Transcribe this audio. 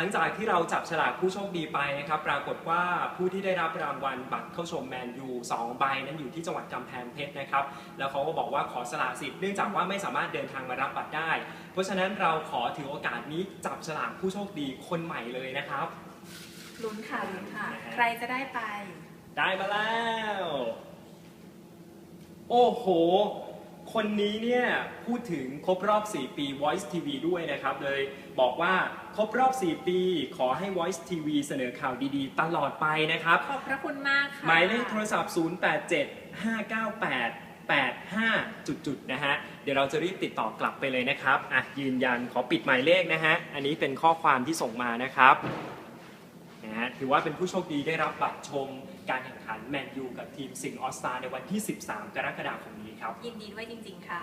หลังจากที่เราจับฉลากผู้โชคดีไปนะครับปรากฏว่าผู้ที่ได้รับรางวัลบัตรเข้าชมแมนยู2ใบนั้นอยู่ที่จังหวัดกำแพงเพชรนะครับแล้วเขาก็บอกว่าขอสละสิทธิ์เนื่องจากว่าไม่สามารถเดินทางมารับบัตรได้ เพราะฉะนั้นเราขอถือโอกาสนี้จับฉลากผู้โชคดีคนใหม่เลยนะครับลุ้นค่ะลุ้นค่ะนะฮะใครจะได้ไป ได้มาแล้ว โอ้โห คนนี้เนี่ยพูดถึงครบรอบ 4 ปี Voice TV ด้วยนะครับ เลยบอกว่าครบรอบ 4 ปี ขอให้ Voice TV เสนอข่าวดีๆ ตลอดไปนะครับ ขอบพระคุณมากค่ะ หมายเลขโทรศัพท์ 087 598 85จุดๆนะฮะ เดี๋ยวเราจะรีบติดต่อกลับไปเลยนะครับ อะยืนยันขอปิดหมายเลขนะฮะ อันนี้เป็นข้อความที่ส่งมานะครับนะฮะ ถือว่าเป็นผู้โชคดีได้รับบัตรชมการแข่งขันแมนยูกับทีมสิงห์ออสตาในวันที่ 13 กรกฎาคมนี้ครับ ยินดีด้วยจริง ๆ ค่ะ